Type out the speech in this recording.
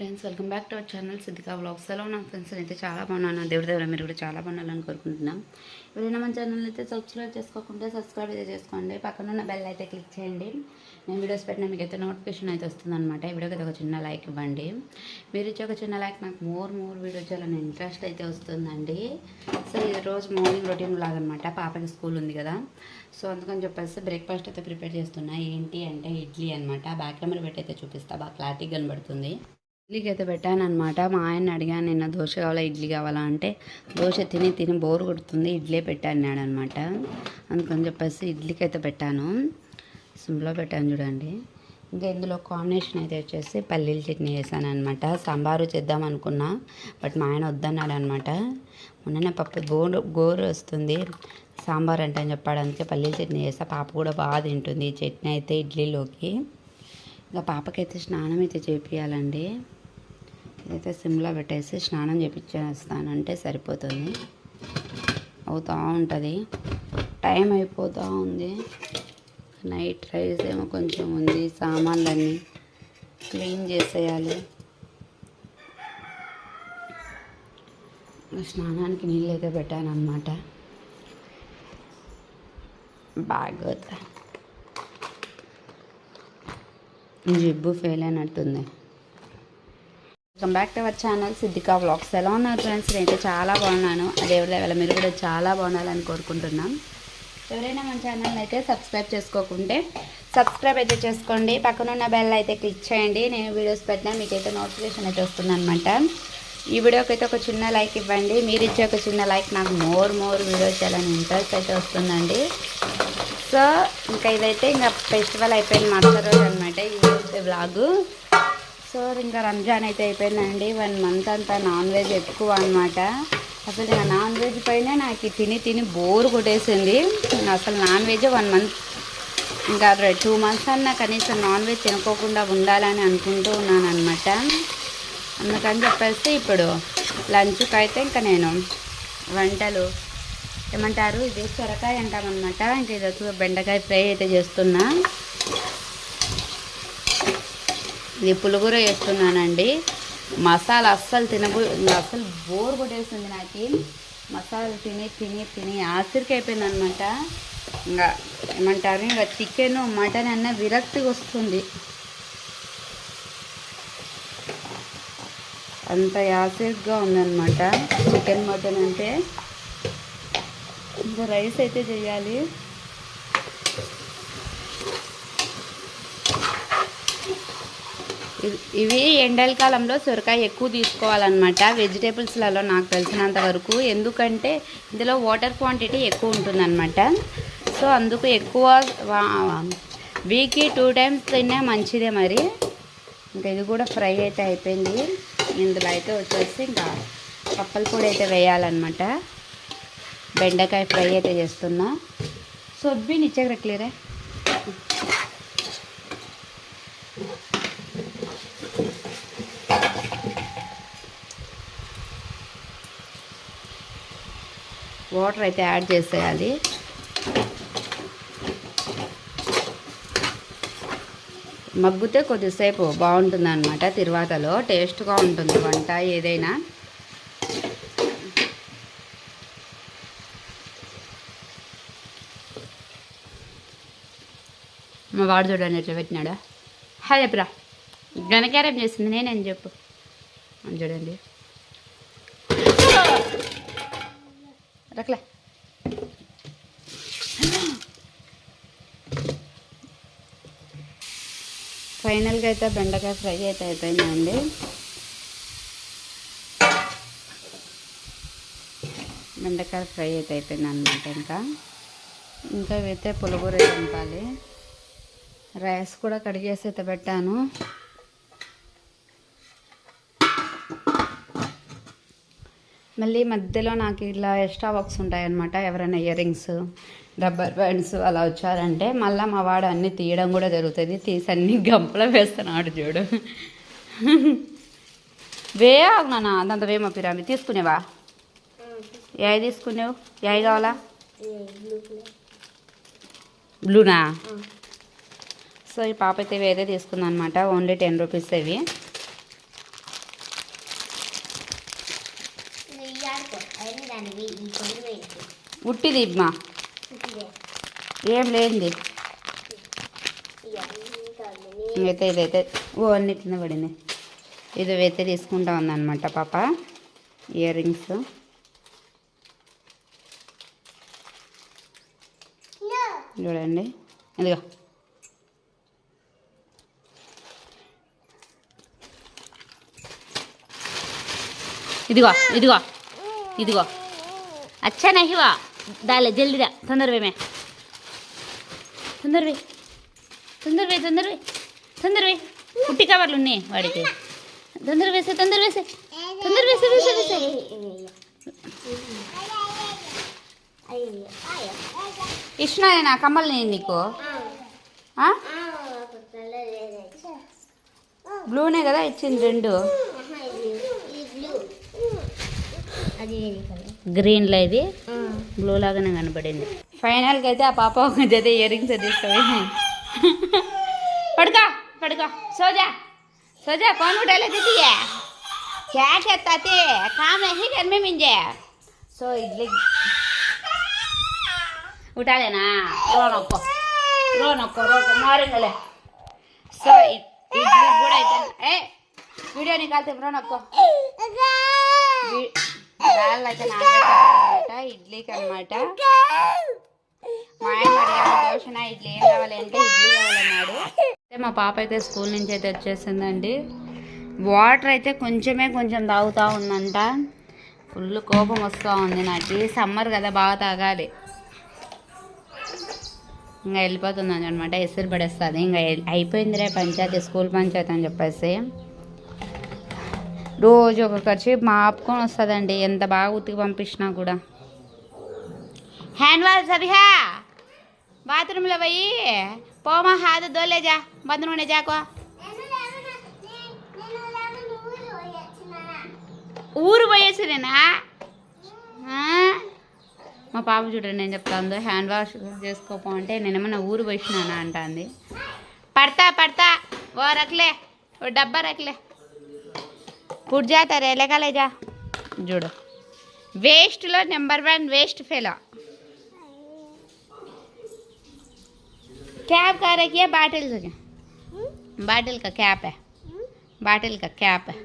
Friends welcome back to our channel Siddhika blogs ఎలా ఉన్నాం friends? అయితే చాలా బాగున్నాను. దేవుడి దగ్గర మీరు కూడా చాలా బాగున్నారని కోరుకుంటున్నాం ఎవరైనా మన ఛానల్ అయితే సబ్స్క్రైబ్ చేసుకోకుండా సబ్స్క్రైబ్ అయితే చేసుకోండి. పక్కన ఉన్న బెల్ అయితే క్లిక్ చేయండి. నేను వీడియోస్ పెట్టినా మీకు అయితే నోటిఫికేషన్ అయితే వస్తుందన్నమాట. ఈ వీడియోకి అయితే ఒక చిన్న లైక్ ఇవ్వండి. మీరు ఇచ్చే ఒక చిన్న లైక్ నాకు మోర్ మోర్ వీడియో చేయాలని ఇంట్రెస్ట్ అయితే వస్తుందండి. సో ఈరోజు రోజు మార్నింగ్ రొటీన్ లాగనమాట పాపకి స్కూల్ ఉంది కదా. సో అందుకని చెప్పేసి బ్రేక్ఫాస్ట్ అయితే ప్రిపేర్ చేస్తున్నా. ఏంటి అంటే ఇడ్లీ అనమాట బ్యాక్ కెమెరా పెట్టి అయితే చూపిస్తా. బాగా క్లారిటీగా కనబడుతుంది. ఇడ్లీకి అయితే పెట్టాను అనమాట మా ఆయన అడిగాను నిన్న దోశ కావాలా ఇడ్లీ కావాలా? అంటే దోశ తిని తిని బోర్ కొడుతుంది ఇడ్లీ పెట్టాను అనమాట అందుకని చెప్పేసి ఇడ్లీకి అయితే పెట్టాను. సిమ్లో పెట్టాను చూడండి. ఇంకా ఇందులో కాంబినేషన్ అయితే వచ్చేసి పల్లీల చట్నీ వేసాను అనమాట సాంబారు చేద్దాం అనుకున్నా బట్ మా ఆయన వద్దన్నాడు అనమాట మొన్ననే పప్పు గోరు గోరు వస్తుంది సాంబార్ అంటే అని చెప్పాడు. అందుకే పల్లీల చట్నీ చేస్తా పాప కూడా బాగా తింటుంది చట్నీ అయితే ఇడ్లీలోకి. ఇంకా పాపకైతే స్నానం అయితే చేపియాలండి. అయితే సిమ్లో పెట్టేసి స్నానం చేపించేస్తానంటే సరిపోతుంది. అవుతూ ఉంటుంది. టైం అయిపోతూ ఉంది. నైట్ రైస్ ఏమో కొంచెం ఉంది. సామాన్లన్నీ క్లీన్ చేసేయాలి. స్నానానికి నీళ్ళు అయితే పెట్టాను అనమాట బాగా జిబ్బు ఫెయిల్ అయినట్టుంది. Welcome back to our channel Siddhika vlogs ఎలా ఉన్నారు ఫ్రెండ్స్ నేనైతే చాలా బాగున్నాను. అదే లెవెల్ మీరు కూడా చాలా బాగుండాలని కోరుకుంటున్నాం. ఎవరైనా మన ఛానల్ అయితే సబ్స్క్రైబ్ చేసుకోకుంటే సబ్స్క్రైబ్ అయితే చేసుకోండి. పక్కన ఉన్న బెల్ అయితే క్లిక్ చేయండి. నేను వీడియోస్ పెట్టినా మీకైతే నోటిఫికేషన్ అయితే వస్తుంది అనమాట ఈ వీడియోకి అయితే ఒక చిన్న లైక్ ఇవ్వండి. మీరు ఇచ్చే ఒక చిన్న లైక్ నాకు మోర్ మోర్ వీడియోస్ చేయాలని ఇంట్రెస్ట్ అయితే వస్తుందండి. సో ఇంకా ఇదైతే ఇంకా ఫెస్టివల్ అయిపోయింది మరుసటి రోజు అనమాట ఈ వ్లాగు సో ఇంకా రంజాన్ అయితే అయిపోయిందండి. వన్ మంత్ అంతా నాన్ వెజ్ ఎక్కువ అనమాట అసలు ఇంకా నాన్ వెజ్ పైన నాకు తిని తిని బోర్ కొట్టేసింది. అసలు నాన్ వెజ్ వన్ మంత్ ఇంకా టూ మంత్స్ అన్నా కనీసం నాన్ వెజ్ తినుకోకుండా ఉండాలని అనుకుంటూ ఉన్నాను అనమాట అందుకని చెప్పేసి ఇప్పుడు లంచ్కి అయితే ఇంకా నేను వంటలు ఏమంటారు? ఇది సొరకాయ అంటామన్నమాట. ఇంకా ఇది వచ్చి బెండకాయ ఫ్రై అయితే చేస్తున్నా. ఇది పులుగుర వేస్తున్నానండి. మసాలా అస్సలు తినబో అస్సలు బోర్ కొట్టేస్తుంది నాకు. మసాలా తిని తిని తిని ఆఖరికి అయిపోయింది అనమాట ఇంకా ఏమంటారు ఇంకా చికెన్ మటన్ అన్న విరక్తిగా వస్తుంది. అంత యాసిడ్గా ఉందన్నమాట చికెన్ మటన్ అంటే. ఇంకా రైస్ అయితే చేయాలి. ఇవి- ఇవి ఎండాకాలంలో సొరకాయ ఎక్కువ తీసుకోవాలన్నమాట. వెజిటేబుల్స్లలో నాకు తెలిసినంత వరకు. ఎందుకంటే ఇందులో వాటర్ క్వాంటిటీ ఎక్కువ ఉంటుందన్నమాట. సో అందుకు ఎక్కువ వీక్కి టూ టైమ్స్ తిన్నా మంచిదే మరి. ఇంకా ఇది కూడా ఫ్రై అయితే అయిపోయింది. ఇందులో అయితే వచ్చేసి ఇంకా పప్పల పొడి అయితే వేయాలన్నమాట. బెండకాయ ఫ్రై అయితే చేస్తున్నా. సొబ్బి నిచ్చగర క్లియరే వాటర్ అయితే యాడ్ చేసేయాలి. మగ్గుతే కొద్దిసేపు బాగుంటుంది అనమాట తిరువాతలో. టేస్ట్గా ఉంటుంది వంట ఏదైనా. మా వాడు చూడండి ఎట్లా పెట్టినాడా. హాయ్ చెప్పురా గనకారం చేసింది నేనని చెప్పు. అని చూడండి. రకలే ఫైనల్గా అయితే బెండకాయ ఫ్రై అయితే అయిపోయిందండి. బెండకాయ ఫ్రై అయితే అయిపోయింది అనమాట ఇంకా. ఇంకా అయితే పులుగుర తింపాలి రైస్ కూడా కడిగేసి అయితే పెట్టాను. మళ్ళీ మధ్యలో నాకు ఇలా ఎక్స్ట్రా వర్క్స్ ఉంటాయన్నమాట. ఎవరైనా ఇయర్ రింగ్స్ రబ్బర్ బ్యాండ్స్ అలా వచ్చారంటే మళ్ళీ మా వాడు అన్నీ తీయడం కూడా జరుగుతుంది. తీసి అన్ని గంపలో వేస్తున్నాడు చూడు. వే నాన్న అదంత వేమో పిరామి తీసుకునేవా? ఏ తీసుకునేవు? ఏ కావాలా? బ్లూనా? సో ఈ పాప అయితే వేరే తీసుకుంది అనమాట ఓన్లీ టెన్ రూపీస్ ఇవి అవన్నీ దానివి ఈ కొన్ని వేసి ఉట్టిది మా ఏం లేనిది. అయితే ఇదైతే ఇదైతే. ఓ అన్ని కింద పడింది ఇది అయితే తీసుకుంటా ఉందన్నమాట పాప. ఇయర్ రింగ్స్ చూడండి. ఇదిగో. ఇదిగో ఇదిగో. ఇదిగో. అచ్చా నహివా. దాలే జల్దిరా తొందరవే తొందరవే తొందరవే తొందరవే తొందరవే పుట్టి కవర్లు ఉన్నాయి వాడికి తొందర వేసే తొందర వేసే తొందర వేసే వేసే వేసే ఇష్టం నా కమ్మలు నేను నీకు? బ్లూనే కదా ఇచ్చింది రెండు గ్రీన్లో ఇది బ్లూ లాగానే కనపడింది ఫైనల్కి అయితే ఆ పాప ఒక జత ఇయర్ రింగ్స్ తీసుకోవాలి పడుకో పడుకో సోజా సోజా कौन उठा ले दीदी है क्या कहता थे काम नहीं घर में मिंजे सो इडली उठा लेना रो नको रो नको रो मारेंगे సో ఇడ్లీ కూడా అయితే ఏ వీడియో నికాల్తే रो नको దాల్ అయితే నానబెట్టాలన్నమాట ఇడ్లీకి అనమాట మా ఆయన ఇడ్లీ ఏం కావాలి అంటే ఇడ్లీ కావాలన్నాడు. అయితే మా పాప అయితే స్కూల్ నుంచి అయితే వచ్చేసిందండి. వాటర్ అయితే కొంచెమే కొంచెం తాగుతూ ఉందంట. ఫుల్ కోపం వస్తూ ఉంది నాకు. సమ్మర్ కదా బాగా తాగాలి. ఇంకా వెళ్ళిపోతుంది అనమాట ఎసురు పడేస్తుంది. ఇంకా అయిపోయిందిరే పంచాయతీ స్కూల్ పంచాయతీ అని చెప్పేసి. రోజు ఒక ఖర్చు మాపుకొని వస్తుందండి ఎంత బాగా ఉతికి పంపించినా కూడా. హ్యాండ్ వాష్ సభిహా బాత్రూంలో పోయి పోమా హాదు దోలేజా బంద్ నూనె జాకో ఊరు పోయేసినేనా ఆ? మా పాప చూడండి నేను చెప్తాను హ్యాండ్ వాష్ చేసుకోపో అంటే నేనేమన్నా ఊరు పోయినానా అంది పడతా పడతా ఓ రకలే ఓ డబ్బా రకలే. పుడ్జాతారే లేకలేజా చూడు వేస్ట్లో number one waste fellow cap का रखिए बाटल से बाटल का कैप है बाटल का कैप है